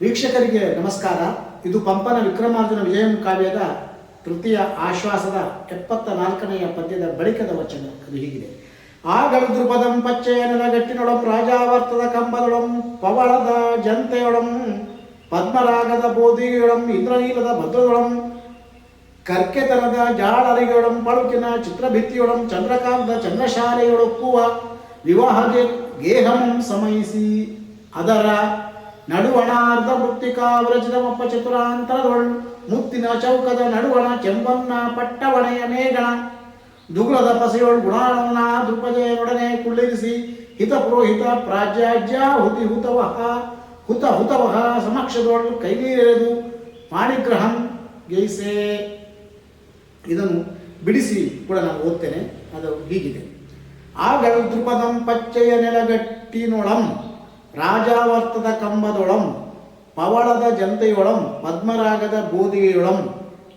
ವೀಕ್ಷಕರಿಗೆ ನಮಸ್ಕಾರ. ಇದು ಪಂಪನ ವಿಕ್ರಮಾರ್ಜುನ ವಿಜಯಂ ಕಾವ್ಯದ ತೃತೀಯ ಆಶ್ವಾಸದ ಎಪ್ಪತ್ತ ನಾಲ್ಕನೆಯ ಪದ್ಯದ ಬಳಿಕದ ವಚನ. ಅದು ಹೀಗಿದೆ. ಆಗಳು ದೃಪದಂ ಪಚ್ಚೆಯ ಗಟ್ಟಿನೊಳಂ ರಾಜಾವರ್ತದ ಕಂಬದೊಳಂ, ಪವಳದ ಜಂತೆಯೊಳಂ, ಪದ್ಮರಾಗದ ಬೋಧಿಯೊಳಂ ಇಂದ್ರನೀಲದ ಭದ್ರದೊಳಂ, ಕರ್ಕೆತನದ ಜಾಳರಿಗೊಳಂ ಪಳುಕಿನ ಚಿತ್ರಭಿತ್ತಿಯೊಳಂ, ಚಂದ್ರಕಾಂತ ಚಂದ್ರಶಾಲೆಯೊಳಕ್ಕುವ ವಿವಾಹಗೆ ಗೇಹಂ ಸಮಯಿಸಿ, ಅದರ ನಡುವಣಾರ್ಧ ಮೃತ್ತಿಕಾ ಮಪ್ಪ ಚತುರಾಂತರದೊಳ್ ಮುತ್ತಿನ ಚೌಕದ ನಡುವಣ ಚೆಂಬನ್ನ ಪಟ್ಟವಣೆಯ ಮೇಗಣ ದುಗ್ಲದ ಪಸೆಯೊಳ್ ಗುಣಾಣವನ ದೃಪದೆಯೊಡನೆ ಕುಳ್ಳಿರಿಸಿ, ಹಿತ ಪುರೋಹಿತ ಪ್ರಾಜ್ಯಾಜ್ಯ ಹುತಿ ಹುತವಹ, ಹುತ ಹುತವಹ ಸಮಕ್ಷದೊಳ್ ಕೈನೀರೆದು ಪಾಣಿಗ್ರಹಂ ಗೈಸೆ. ಇದನ್ನು ಬಿಡಿಸಿ ಕೂಡ ನಾನು ಓದ್ತೇನೆ, ಅದು ಹೀಗಿದೆ. ಆಗಳು ದೃಪದಂ ಪಚ್ಚೆಯ ನೆಲಗಟ್ಟಿನೊಳಂ ರಾಜಾವರ್ತದ ಕಂಬದೊಳಂ, ಪವಳದ ಜಂತೆಯೊಳಂ, ಪದ್ಮರಾಗದ ಬೂದಿಗೆಯೊಳಂ,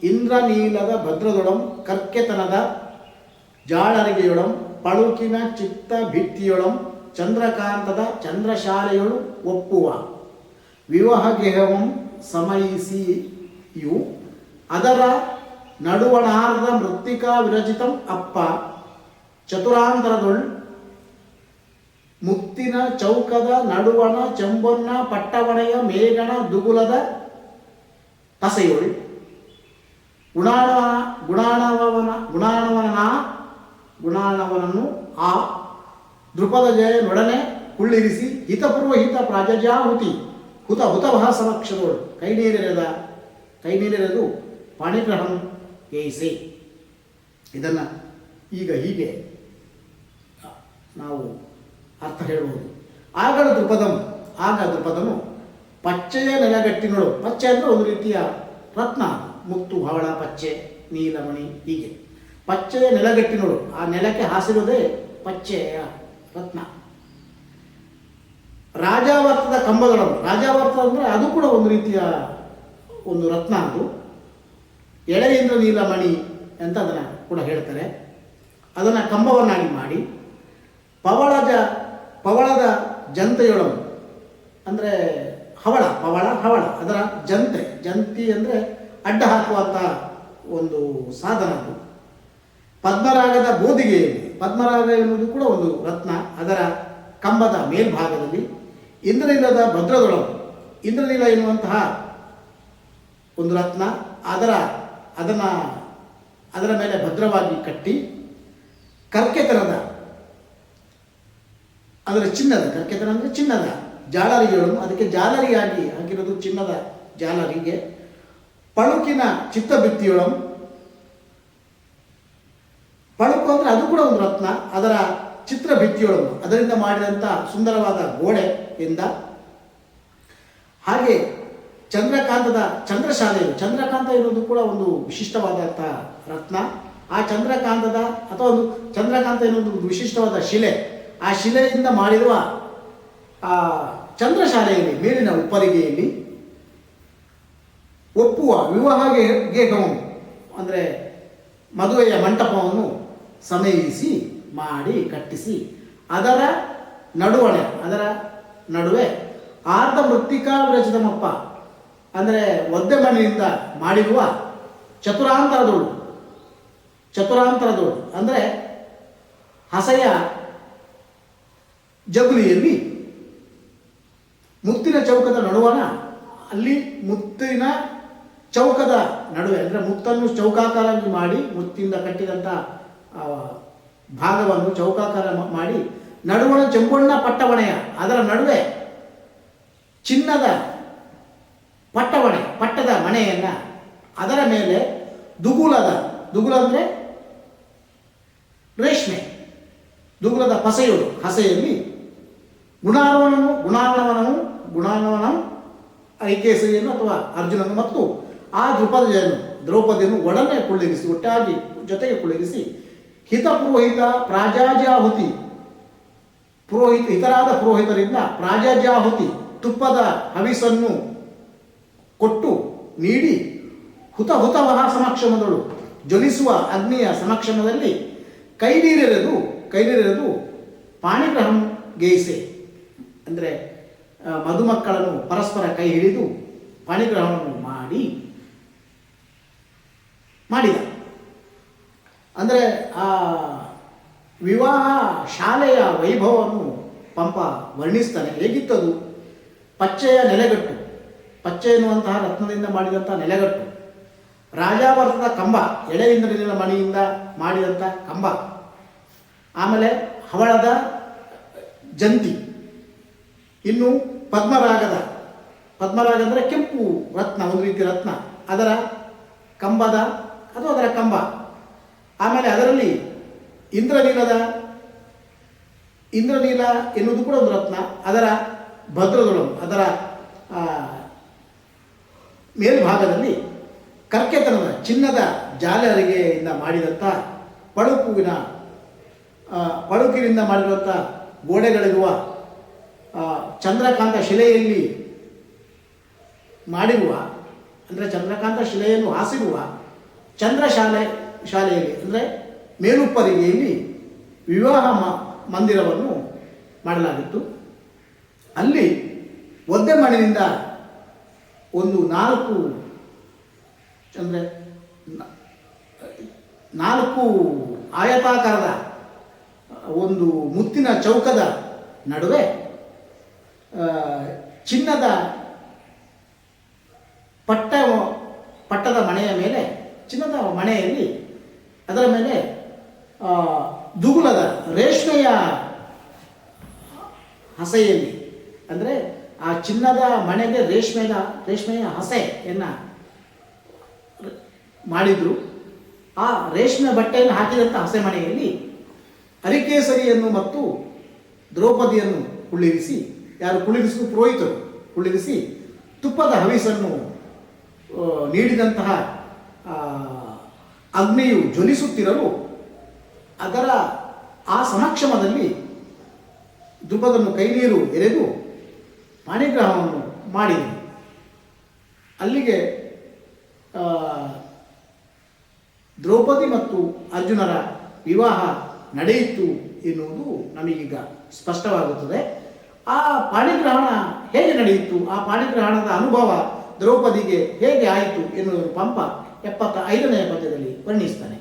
ಇಂದ್ರನೀಲದ ಭದ್ರದೊಳಂ, ಕರ್ಕೆತನದ ಜಾಳರಿಗೆಯೊಳಂ, ಪಳುಕಿನ ಚಿತ್ತ ಭಿತ್ತಿಯೊಳಂ, ಚಂದ್ರಕಾಂತದ ಚಂದ್ರಶಾಲೆಯೊಳು ಒಪ್ಪುವ. ವಿವಾಹ ವಿವಾಹಗೇಹವಂ ಸಮಯಿಸಿಯು ಅದರ ನಡುವಣಾರ್ಧ ಮೃತ್ತಿಕಾ ವಿರಚಿತಂ ಅಪ್ಪ. ಚತುರಾಂತರದೊಳ್ ಮುತ್ತಿನ ಚೌಕದ ನಡುವಣ ಚೆಂಬೊನ್ನ ಪಟ್ಟವಣೆಯ ಮೇಗಣ ದುಗುಲದ ತಸೆಯೋಳಿ ಗುಣಾಣವನ ಗುಣಾಣವನ ಗುಣಾಣವನ ಗುಣಾಣವನನ್ನು ಆ ದೃಪದ ಜಯನೊಡನೆ ಕುಳ್ಳಿರಿಸಿ ಹಿತಪೂರ್ವ ಹಿತ ಪ್ರಾಜಜಾಹುತಿ ಹುತ ಹುತಭಾಸಮಕ್ಷದೋಳು ಕೈ ನೀರೆರೆದ ಕೈ ನೀರೆರೆದು ಪಾಣಿಗ್ರಹಂ ಏಯಿಸಿ ಇದನ್ನು ಈಗ ಹೀಗೆ ನಾವು ಅರ್ಥ ಹೇಳಬಹುದು ಆಗಳ ದೃಪದಂ ಆಗ ದೃಪದನು ಪಚ್ಚೆಯ ನೆಲಗಟ್ಟಿನಳು. ಪಚ್ಚೆ ಅಂದರೆ ಒಂದು ರೀತಿಯ ರತ್ನ. ಮುತ್ತು, ಹವಳ, ಪಚ್ಚೆ ನೀಲಮಣಿ ಹೀಗೆ. ಪಚ್ಚೆಯ ನೆಲಗಟ್ಟಿನಳು. ಆ ನೆಲಕ್ಕೆ ಹಾಸಿರೋದೇ ಪಚ್ಚೆಯ ರತ್ನ. ರಾಜಾವರ್ತದ ಕಂಬಗಳು ರಾಜಾವರ್ತ ಅಂದರೆ ಅದು ಕೂಡ ಒಂದು ರೀತಿಯ ಒಂದು ರತ್ನ ಅದು. ಎಳೆಯಿಂದ ನೀಲಮಣಿ ಅಂತ ಅದನ್ನು ಕೂಡ ಹೇಳ್ತಾರೆ. ಅದನ್ನು ಕಂಬವನ್ನಾಗಿ ಮಾಡಿ ಪವಳದ ಪವಳದ ಜಂತೆಯೊಳವು ಅಂದರೆ ಹವಳ, ಪವಳ, ಹವಳ, ಅದರ ಜಂತೆ. ಜಂತಿ ಅಂದರೆ ಅಡ್ಡ ಹಾಕುವಂಥ ಒಂದು ಸಾಧನ ಅದು. ಪದ್ಮರಾಗದ ಬೋದಿಗೆಯಲ್ಲಿ ಪದ್ಮರಾಗ ಎನ್ನುವುದು ಕೂಡ ಒಂದು ರತ್ನ. ಅದರ ಕಂಬದ ಮೇಲ್ಭಾಗದಲ್ಲಿ ಇಂದ್ರನೀಲದ ಭದ್ರದೊಳವು ಇಂದ್ರನೀಲ ಎನ್ನುವಂತಹ ಒಂದು ರತ್ನ. ಅದರ, ಅದನ್ನು, ಅದರ ಮೇಲೆ ಭದ್ರವಾಗಿ ಕಟ್ಟಿ ಕರ್ಕೆತನದ ಅದರ ಚಿನ್ನದ, ಕರ್ಕೆತನ ಅಂದರೆ ಚಿನ್ನದ. ಜಾಲರಿಗಳು ಅದಕ್ಕೆ ಜಾಲರಿಯಾಗಿ ಹಾಕಿರೋದು ಚಿನ್ನದ ಜಾಲರಿಗೆ. ಪಳುಕಿನ ಚಿತ್ತಭಿತ್ತಿಯೊಳಂ ಪಳುಕು ಅಂದರೆ ಅದು ಕೂಡ ಒಂದು ರತ್ನ, ಅದರ ಚಿತ್ರ ಭಿತ್ತಿಯೊಳಗು ಅದರಿಂದ ಮಾಡಿದಂಥ ಸುಂದರವಾದ ಗೋಡೆ ಎಂದ. ಹಾಗೆ ಚಂದ್ರಕಾಂತದ ಚಂದ್ರಶಾಲೆಯು, ಚಂದ್ರಕಾಂತ ಇರೋದು ಕೂಡ ಒಂದು ವಿಶಿಷ್ಟವಾದಂಥ ರತ್ನ. ಆ ಚಂದ್ರಕಾಂತದ ಅಥವಾ ಒಂದು ಚಂದ್ರಕಾಂತ ಎನ್ನುವುದು ಒಂದು ವಿಶಿಷ್ಟವಾದ ಶಿಲೆ. ಆ ಶಿಲೆಯಿಂದ ಮಾಡಿರುವ ಆ ಚಂದ್ರಶಾಲೆಯಲ್ಲಿ, ಮೇಲಿನ ಉಪ್ಪರಿಗೆಯಲ್ಲಿ ಒಪ್ಪುವ ವಿವಾಹ ಗೇಹವನ್ನು ಅಂದರೆ ಮದುವೆಯ ಮಂಟಪವನ್ನು ಸಮಯಿಸಿ ಮಾಡಿ, ಕಟ್ಟಿಸಿ, ಅದರ ನಡುವಣೆ, ಅದರ ನಡುವೆ ಆರ್ಧ ಮೃತ್ತಿಕಾ ವಿರಚಿತಮಪ್ಪ, ಅಂದರೆ ಒದ್ದೆ ಮಣ್ಣಿನಿಂದ ಮಾಡಿರುವ ಚತುರಾಂತರದೋಳು ಚತುರಾಂತರದೋಳು, ಅಂದರೆ ಹಸೆಯ ಜಗುಲಿಯಲ್ಲಿ ಮುತ್ತಿನ ಚೌಕದ ನಡುವಣ ಅಲ್ಲಿ ಮುತ್ತಿನ ಚೌಕದ ನಡುವೆ, ಅಂದರೆ ಮುತ್ತನ್ನು ಚೌಕಾಕಾರ ಮಾಡಿ, ಮುತ್ತಿಂದ ಕಟ್ಟಿದಂಥ ಭಾಗವನ್ನು ಚೌಕಾಕಾರ ಮಾಡಿ, ನಡುವಣ ಜಂಬಣ್ಣ ಪಟ್ಟವಣೆಯ, ಅದರ ನಡುವೆ ಚಿನ್ನದ ಪಟ್ಟವಣೆ, ಪಟ್ಟದ ಮಣೆಯನ್ನು, ಅದರ ಮೇಲೆ ದುಗುಲದ, ದುಗುಲ ಅಂದರೆ ರೇಷ್ಮೆ, ದುಗುಲದ ಪಸೆಯುಳು ಹಸೆಯಲ್ಲಿ ಗುಣಾರ್ವನನು ಗುಣಾರ್ಣವನನು ಗುಣಾನವನ ಐಕೇಸರಿಯನ್ನು ಅಥವಾ ಅರ್ಜುನನು ಮತ್ತು ಆ ದ್ರುಪದಯನ್ನು, ದ್ರೌಪದಿಯನ್ನು ಒಡನೆ ಕುಳ್ಳಿರಿಸಿ ಒಟ್ಟಾಗಿ ಜೊತೆಗೆ ಕುಳ್ಳಿರಿಸಿ ಹಿತ ಪುರೋಹಿತ ಪ್ರಾಜಾಜಾಹುತಿ ಪುರೋಹಿತ ಇತರಾದ ಪುರೋಹಿತರಿಂದ ಪ್ರಾಜಾಜಾಹುತಿ ತುಪ್ಪದ ಹವಿಸನ್ನು ಕೊಟ್ಟು ನೀಡಿ ಹುತ ಹುತವಹ ಸಮಕ್ಷಮದಳು ಜ್ವಲಿಸುವ ಅಗ್ನಿಯ ಸಮಕ್ಷಮದಲ್ಲಿ ಕೈ ನೀರೆರೆದು ಕೈ ನೀರೆರೆದು ಪಾಣಿಗ್ರಹಂ ಗೇಯಿಸೆ. ಅಂದರೆ ಮಧುಮಕ್ಕಳನ್ನು ಪರಸ್ಪರ ಕೈ ಹಿಡಿದು ಪಾಣಿಗ್ರಹಣವನ್ನು ಮಾಡಿ, ಮಾಡಿದ. ಅಂದರೆ, ಆ, ವಿವಾಹ ಶಾಲೆಯ ವೈಭವವನ್ನು ಪಂಪ ವರ್ಣಿಸ್ತಾನೆ. ಹೇಗಿತ್ತದು? ಪಚ್ಚೆಯ ನೆಲೆಗಟ್ಟು. ಪಚ್ಚೆ ಎನ್ನುವಂತಹ ರತ್ನದಿಂದ ಮಾಡಿದಂಥ ನೆಲೆಗಟ್ಟು. ರಾಜಾವರ್ತದ ಕಂಬ, ಎಳೆಯಿಂದ ಮಣಿಯಿಂದ ಮಾಡಿದಂಥ ಕಂಬ. ಆಮೇಲೆ ಹವಳದ ಜಂತಿ. ಇನ್ನು ಪದ್ಮರಾಗದ, ಪದ್ಮರಾಗ ಅಂದರೆ ಕೆಂಪು ರತ್ನ, ಒಂದು ರೀತಿ ರತ್ನ. ಅದರ ಕಂಬದ, ಅದು ಅದರ ಕಂಬ. ಆಮೇಲೆ ಅದರಲ್ಲಿ ಇಂದ್ರನೀಲದ, ಇಂದ್ರನೀಲ ಎನ್ನುವುದು ಕೂಡ ಒಂದು ರತ್ನ. ಅದರ ಭದ್ರದೊಳು ಅದರ ಮೇಲ್ಭಾಗದಲ್ಲಿ ಕರ್ಕೆತನದ, ಚಿನ್ನದ ಜಾಲರಿಗೆಯಿಂದ ಮಾಡಿದಂಥ ಪಡುಕುವಿನ ಪಡುಕಿನಿಂದ ಮಾಡಿರುವಂಥ ಗೋಡೆಗಳಿರುವ ಚಂದ್ರಕಾಂತ ಶಿಲೆಯಲ್ಲಿ ಮಾಡಿರುವ, ಅಂದರೆ ಚಂದ್ರಕಾಂತ ಶಿಲೆಯನ್ನು ಹಾಸಿರುವ ಚಂದ್ರಶಾಲೆ ಶಾಲೆಯಲ್ಲಿ, ಅಂದರೆ ಮೇಲುಪ್ಪರಿಗೆಯಲ್ಲಿ ವಿವಾಹ ಮಂದಿರವನ್ನು ಮಾಡಲಾಗಿತ್ತು. ಅಲ್ಲಿ ಒದ್ದೆ ಮಣ್ಣಿನಿಂದ ಒಂದು ನಾಲ್ಕು, ಅಂದರೆ ನಾಲ್ಕು ಆಯತಾಕಾರದ ಒಂದು ಮುತ್ತಿನ ಚೌಕದ ನಡುವೆ ಚಿನ್ನದ ಪಟ್ಟ ಪಟ್ಟದ ಮಣೆಯ ಮೇಲೆ, ಚಿನ್ನದ ಮಣೆಯಲ್ಲಿ ಅದರ ಮೇಲೆ ದುಗುಲದ ರೇಷ್ಮೆಯ ಹಸೆಯಲ್ಲಿ, ಅಂದರೆ ಆ ಚಿನ್ನದ ಮನೆಗೆ ರೇಷ್ಮೆಯ ರೇಷ್ಮೆಯ ಹಸೆಯನ್ನು ಮಾಡಿದ್ರು. ಆ ರೇಷ್ಮೆ ಬಟ್ಟೆಯನ್ನು ಹಾಕಿದಂಥ ಹಸೆ ಮನೆಯಲ್ಲಿ ಅರಿಕೇಸರಿಯನ್ನು ಮತ್ತು ದ್ರೌಪದಿಯನ್ನು ಕುಳ್ಳಿರಿಸಿ ಯಾರು ಕುಳ್ಳಿರಿಸಿದ ಪುರೋಹಿತರು ಕುಳ್ಳಿರಿಸಿ ತುಪ್ಪದ ಹವಿಸನ್ನು ನೀಡಿದಂತಹ ಅಗ್ನಿಯು ಜ್ವಲಿಸುತ್ತಿರಲು ಅದರ ಆ ಸಮಕ್ಷಮದಲ್ಲಿ ದ್ರುಪದನ್ನು ಕೈನೀರು ಎರೆದು ಪಾಣಿಗ್ರಹವನ್ನು ಮಾಡಿದನು ಅಲ್ಲಿಗೆ ದ್ರೌಪದಿ ಮತ್ತು ಅರ್ಜುನರ ವಿವಾಹ ನಡೆಯಿತು ಎನ್ನುವುದು ನಮಗೀಗ ಸ್ಪಷ್ಟವಾಗುತ್ತದೆ. ಆ ಪಾಣಿಗ್ರಹಣ ಹೇಗೆ ನಡೆಯಿತು? ಆ ಪಾಣಿಗ್ರಹಣದ ಅನುಭವ ದ್ರೌಪದಿಗೆ ಹೇಗೆ ಆಯಿತು ಎನ್ನುವುದು ಪಂಪ ಎಪ್ಪತ್ತ ಐದನೆಯ ಪದ್ಯದಲ್ಲಿ ವರ್ಣಿಸ್ತಾನೆ.